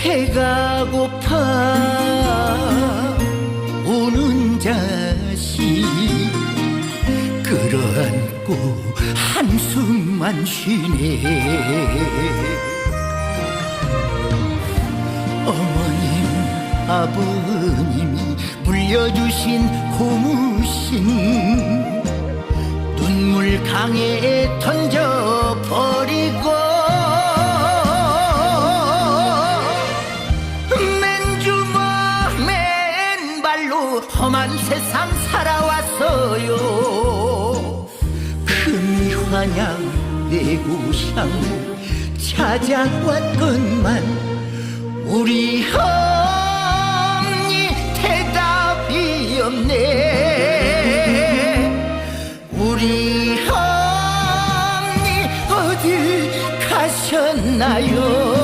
배가 고파 우는 자식 끌어안고 한숨만 쉬네. 어머님 아버님이 물려주신 고무신 눈물 강에 던져 험한 세상 살아왔어요. 환양 내 고향 찾아왔건만 우리 언니 대답이 없네. 우리 언니 어디 가셨나요